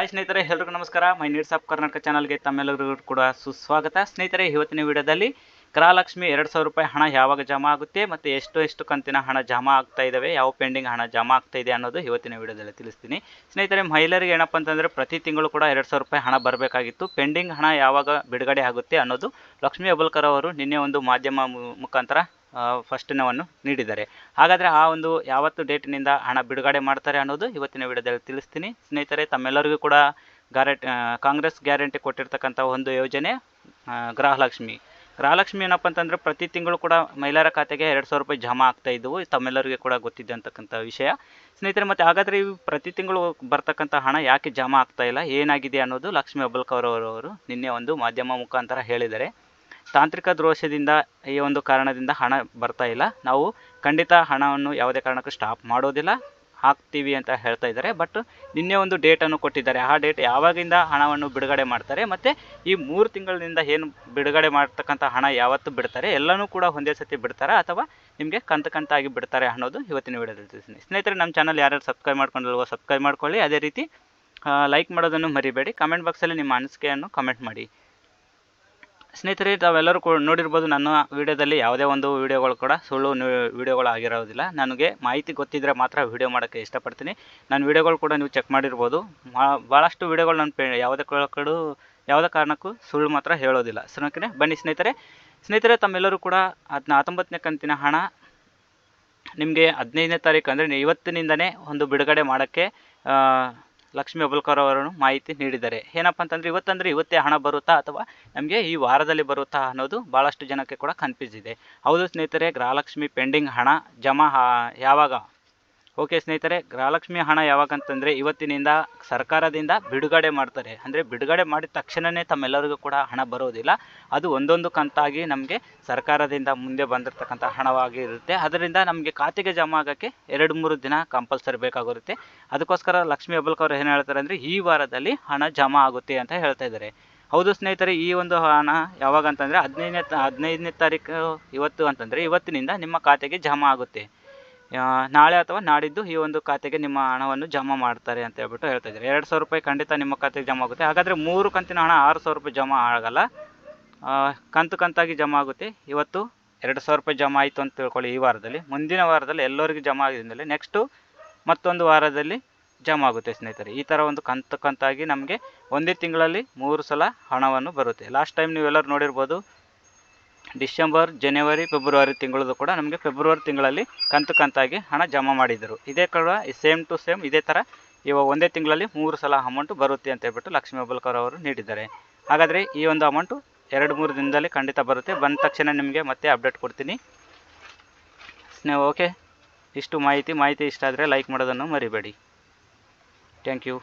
Hi ಸ್ನೇಹಿತರೆ, ಎಲ್ರಿಗೂ ನಮಸ್ಕಾರ. ಮೈ ನೀಡ್ಸ್ ಆಫ್ ಕರ್ನಾಟಕ ಚಾನಲ್ಗೆ ತಮ್ಮೆಲ್ಲರಿಗೂ ಕೂಡ ಸುಸ್ವಾಗತ. ಸ್ನೇಹಿತರೆ, ಇವತ್ತಿನ ವಿಡಿಯೋದಲ್ಲಿ ಗೃಹಲಕ್ಷ್ಮಿ ಎರಡು ಸಾವಿರ ರೂಪಾಯಿ ಹಣ ಯಾವಾಗ ಜಮಾ ಆಗುತ್ತೆ ಮತ್ತು ಎಷ್ಟು ಎಷ್ಟು ಕಂತಿನ ಹಣ ಜಮಾ ಆಗ್ತಾ ಇದ್ದಾವೆ ಯಾವ ಪೆಂಡಿಂಗ್ ಹಣ ಜಮಾ ಆಗ್ತಾ ಇದೆ ಅನ್ನೋದು ಇವತ್ತಿನ ವಿಡಿಯೋದಲ್ಲಿ ತಿಳಿಸ್ತೀನಿ. ಸ್ನೇಹಿತರೆ, ಮಹಿಳೆಯರಿಗೆ ಏನಪ್ಪ ಅಂತಂದರೆ ಪ್ರತಿ ತಿಂಗಳು ಕೂಡ ಎರಡು ಸಾವಿರ ರೂಪಾಯಿ ಹಣ ಬರಬೇಕಾಗಿತ್ತು. ಪೆಂಡಿಂಗ್ ಹಣ ಯಾವಾಗ ಬಿಡುಗಡೆ ಆಗುತ್ತೆ ಅನ್ನೋದು ಲಕ್ಷ್ಮೀ ಅಬಲ್ಕರ್ ಅವರು ನಿನ್ನೆ ಒಂದು ಮಾಧ್ಯಮ ಮು- ಫಸ್ಟಿನವನ್ನು ನೀಡಿದ್ದಾರೆ. ಹಾಗಾದರೆ ಆ ಒಂದು ಯಾವತ್ತು ಡೇಟಿನಿಂದ ಹಣ ಬಿಡುಗಡೆ ಮಾಡ್ತಾರೆ ಅನ್ನೋದು ಇವತ್ತಿನ ವಿಡಿಯೋದಲ್ಲಿ ತಿಳಿಸ್ತೀನಿ. ಸ್ನೇಹಿತರೆ, ತಮ್ಮೆಲ್ಲರಿಗೂ ಕೂಡ ಗ್ಯಾರಂಟಿ ಕಾಂಗ್ರೆಸ್ ಗ್ಯಾರಂಟಿ ಕೊಟ್ಟಿರ್ತಕ್ಕಂಥ ಒಂದು ಯೋಜನೆ ಗೃಹಲಕ್ಷ್ಮಿ. ಗೃಹಲಕ್ಷ್ಮಿ ಏನಪ್ಪ ಅಂತಂದರೆ ಪ್ರತಿ ತಿಂಗಳು ಕೂಡ ಮಹಿಳೆಯರ ಖಾತೆಗೆ ಎರಡು ಸಾವಿರ ರೂಪಾಯಿ ಜಮಾ ಆಗ್ತಾ ಇದ್ದವು. ತಮ್ಮೆಲ್ಲರಿಗೂ ಕೂಡ ಗೊತ್ತಿದೆ ಅಂತಕ್ಕಂಥ ವಿಷಯ. ಸ್ನೇಹಿತರೆ, ಮತ್ತು ಹಾಗಾದರೆ ಇವು ಪ್ರತಿ ತಿಂಗಳು ಬರ್ತಕ್ಕಂಥ ಹಣ ಯಾಕೆ ಜಮಾ ಆಗ್ತಾ ಇಲ್ಲ? ಏನಾಗಿದೆ ಅನ್ನೋದು ಲಕ್ಷ್ಮೀ ಅಬ್ಬಲ್ಕರ್ ಅವರು ನಿನ್ನೆ ಒಂದು ಮಾಧ್ಯಮ ಮುಖಾಂತರ ಹೇಳಿದ್ದಾರೆ. ತಾಂತ್ರಿಕ ದೋಷದಿಂದ ಈ ಒಂದು ಕಾರಣದಿಂದ ಹಣ ಬರ್ತಾ ಇಲ್ಲ. ನಾವು ಖಂಡಿತ ಹಣವನ್ನು ಯಾವುದೇ ಕಾರಣಕ್ಕೂ ಸ್ಟಾಪ್ ಮಾಡೋದಿಲ್ಲ. ಹಾಕ್ತೀವಿ ಅಂತ ಹೇಳ್ತಾ ಇದ್ದಾರೆ. ಬಟ್ ನಿನ್ನೆ ಒಂದು ಡೇಟನ್ನು ಕೊಟ್ಟಿದ್ದಾರೆ. ಆ ಡೇಟ್ ಯಾವಾಗಿಂದ ಹಣವನ್ನು ಬಿಡುಗಡೆ ಮಾಡ್ತಾರೆ ಮತ್ತು ಈ ಮೂರು ತಿಂಗಳಿನಿಂದ ಏನು ಬಿಡುಗಡೆ ಮಾಡ್ತಕ್ಕಂಥ ಹಣ ಯಾವತ್ತು ಬಿಡ್ತಾರೆ? ಎಲ್ಲನೂ ಕೂಡ ಒಂದೇ ಸತಿ ಬಿಡ್ತಾರೆ? ಅಥವಾ ನಿಮಗೆ ಕಂತು ಕಂತಾಗಿ ಬಿಡ್ತಾರೆ ಅನ್ನೋದು ಇವತ್ತಿನ ವಿಡಿಯೋದಲ್ಲಿ ತಿಳಿಸ್ತೀನಿ. ಸ್ನೇಹಿತರೆ, ನಮ್ಮ ಚಾನಲ್ ಯಾರ್ಯಾರು ಸಬ್ಸ್ಕ್ರೈಬ್ ಮಾಡ್ಕೊಂಡಿಲ್ವೋ ಸಬ್ಸ್ಕ್ರೈಬ್ ಮಾಡ್ಕೊಳ್ಳಿ. ಅದೇ ರೀತಿ ಲೈಕ್ ಮಾಡೋದನ್ನು ಮರಿಬೇಡಿ. ಕಮೆಂಟ್ ಬಾಕ್ಸಲ್ಲಿ ನಿಮ್ಮ ಅನಿಸಿಕೆಯನ್ನು ಕಮೆಂಟ್ ಮಾಡಿ. ಸ್ನೇಹಿತರೆ, ತಾವೆಲ್ಲರೂ ಕೂಡ ನೋಡಿರ್ಬೋದು ನನ್ನ ವಿಡಿಯೋದಲ್ಲಿ ಯಾವುದೇ ಒಂದು ವಿಡಿಯೋಗಳು ಕೂಡ ಸುಳ್ಳು ವಿಡಿಯೋಗಳು ಆಗಿರೋದಿಲ್ಲ ನನಗೆ ಮಾಹಿತಿ ಗೊತ್ತಿದ್ದರೆ ಮಾತ್ರ ವಿಡಿಯೋ ಮಾಡೋಕ್ಕೆ ಇಷ್ಟಪಡ್ತೀನಿ. ನನ್ನ ವಿಡಿಯೋಗಳು ಕೂಡ ನೀವು ಚೆಕ್ ಮಾಡಿರ್ಬೋದು. ಭಾಳಷ್ಟು ವಿಡಿಯೋಗಳು ನನ್ನ ಪೇ, ಯಾವುದೇ ಕಡೆ ಯಾವುದೇ ಕಾರಣಕ್ಕೂ ಸುಳ್ಳು ಮಾತ್ರ ಹೇಳೋದಿಲ್ಲ. ಸರಿ ಬನ್ನಿ ಸ್ನೇಹಿತರೆ. ಸ್ನೇಹಿತರೆ, ತಮ್ಮೆಲ್ಲರೂ ಕೂಡ ಅದನ್ನ ಹತ್ತೊಂಬತ್ತನೇ ಕಂತಿನ ಹಣ ನಿಮಗೆ ಹದಿನೈದನೇ ತಾರೀಕು ಅಂದರೆ ಇವತ್ತಿನಿಂದನೇ ಒಂದು ಬಿಡುಗಡೆ ಮಾಡೋಕ್ಕೆ ಲಕ್ಷ್ಮೀ ಅಬಲ್ಕರ್ ಅವರು ಮಾಹಿತಿ ನೀಡಿದ್ದಾರೆ ಏನಪ್ಪ ಅಂತಂದ್ರೆ ಇವತ್ತಂದ್ರೆ ಇವತ್ತೇ ಹಣ ಬರುತ್ತಾ ಅಥವಾ ನಮಗೆ ಈ ವಾರದಲ್ಲಿ ಬರುತ್ತಾ ಅನ್ನೋದು ಬಹಳಷ್ಟು ಜನಕ್ಕೆ ಕೂಡ ಕನ್ಫ್ಯೂಸ್ ಇದೆ. ಹೌದು ಸ್ನೇಹಿತರೆ, ಗೃಹಲಕ್ಷ್ಮಿ ಪೆಂಡಿಂಗ್ ಹಣ ಜಮಾ ಯಾವಾಗ? ಓಕೆ ಸ್ನೇಹಿತರೆ ಗೃಹಲಕ್ಷ್ಮಿ ಹಣ ಯಾವಾಗ ಅಂತಂದರೆ ಇವತ್ತಿನಿಂದ ಸರ್ಕಾರದಿಂದ ಬಿಡುಗಡೆ ಮಾಡ್ತಾರೆ. ಅಂದರೆ ಬಿಡುಗಡೆ ಮಾಡಿದ ತಕ್ಷಣವೇ ತಮ್ಮೆಲ್ಲರಿಗೂ ಕೂಡ ಹಣ ಬರೋದಿಲ್ಲ. ಅದು ಒಂದೊಂದು ಕಂತಾಗಿ ನಮಗೆ ಸರ್ಕಾರದಿಂದ ಮುಂದೆ ಬಂದಿರತಕ್ಕಂಥ ಹಣವಾಗಿ ಇರುತ್ತೆ. ಅದರಿಂದ ನಮಗೆ ಖಾತೆಗೆ ಜಮಾ ಆಗೋಕ್ಕೆ ಎರಡು ಮೂರು ದಿನ ಕಂಪಲ್ಸರಿ ಬೇಕಾಗಿರುತ್ತೆ. ಅದಕ್ಕೋಸ್ಕರ ಲಕ್ಷ್ಮೀ ಅವ್ರು ಏನು ಹೇಳ್ತಾರೆ ಅಂದರೆ ಈ ವಾರದಲ್ಲಿ ಹಣ ಜಮಾ ಆಗುತ್ತೆ ಅಂತ ಹೇಳ್ತಾ ಇದ್ದಾರೆ. ಹೌದು ಸ್ನೇಹಿತರೆ, ಈ ಒಂದು ಹಣ ಯಾವಾಗ ಅಂತಂದರೆ ಹದಿನೈದನೇ ಹದಿನೈದನೇ ತಾರೀಕು ಇವತ್ತು ಅಂತಂದರೆ ಇವತ್ತಿನಿಂದ ನಿಮ್ಮ ಖಾತೆಗೆ ಜಮಾ ಆಗುತ್ತೆ. ನಾಳೆ ಅಥವಾ ನಾಡಿದ್ದು ಈ ಒಂದು ಖಾತೆಗೆ ನಿಮ್ಮ ಹಣವನ್ನು ಜಮಾ ಮಾಡ್ತಾರೆ ಅಂತ ಹೇಳ್ಬಿಟ್ಟು ಹೇಳ್ತಾ ಇದ್ದಾರೆ. ಎರಡು ಸಾವಿರ ರೂಪಾಯಿ ಖಂಡಿತ ನಿಮ್ಮ ಖಾತೆಗೆ ಜಮಾ ಆಗುತ್ತೆ. ಹಾಗಾದರೆ ಮೂರು ಕಂತಿನ ಹಣ ಆರು ಸಾವಿರ ರೂಪಾಯಿ ಜಮಾ ಆಗಲ್ಲ. ಕಂತು ಕಂತಾಗಿ ಜಮಾ ಆಗುತ್ತೆ. ಇವತ್ತು ಎರಡು ಸಾವಿರ ರೂಪಾಯಿ ಜಮಾ ಆಯಿತು ಅಂತ ತಿಳ್ಕೊಳ್ಳಿ ಈ ವಾರದಲ್ಲಿ. ಮುಂದಿನ ವಾರದಲ್ಲಿ ಎಲ್ಲರಿಗೂ ಜಮಾ ಆಗಿದ್ಮೇಲೆ ನೆಕ್ಸ್ಟು ಮತ್ತೊಂದು ವಾರದಲ್ಲಿ ಜಮಾ ಆಗುತ್ತೆ ಸ್ನೇಹಿತರೆ. ಈ ಥರ ಒಂದು ಕಂತು ಕಂತಾಗಿ ನಮಗೆ ಒಂದೇ ತಿಂಗಳಲ್ಲಿ ಮೂರು ಸಲ ಹಣವನ್ನು ಬರುತ್ತೆ. ಲಾಸ್ಟ್ ಟೈಮ್ ನೀವೆಲ್ಲರೂ ನೋಡಿರ್ಬೋದು ಡಿಸೆಂಬರ್, ಜನವರಿ, ಫೆಬ್ರವರಿ ತಿಂಗಳದ್ದು ಕೂಡ ನಮಗೆ ಫೆಬ್ರವರಿ ತಿಂಗಳಲ್ಲಿ ಕಂತು ಕಂತಾಗಿ ಹಣ ಜಮಾ ಮಾಡಿದರು ಇದೇ ಕೂಡ ಸೇಮ್ ಟು ಸೇಮ್ ಇದೇ ಥರ ಇವಾಗ ಒಂದೇ ತಿಂಗಳಲ್ಲಿ ಮೂರು ಸಲ ಅಮೌಂಟು ಬರುತ್ತೆ ಅಂತ ಹೇಳ್ಬಿಟ್ಟು ಲಕ್ಷ್ಮೀ ಅಬ್ಬಲ್ಕರ್ ಅವರು ನೀಡಿದ್ದಾರೆ. ಹಾಗಾದರೆ ಈ ಒಂದು ಅಮೌಂಟು ಎರಡು ಮೂರು ದಿನದಲ್ಲಿ ಖಂಡಿತ ಬರುತ್ತೆ. ಬಂದ ತಕ್ಷಣ ನಿಮಗೆ ಮತ್ತೆ ಅಪ್ಡೇಟ್ ಕೊಡ್ತೀನಿ. ನೀವು ಓಕೆ ಇಷ್ಟು ಮಾಹಿತಿ ಮಾಹಿತಿ ಇಷ್ಟ ಆದರೆ ಲೈಕ್ ಮಾಡೋದನ್ನು ಮರಿಬೇಡಿ. Thank you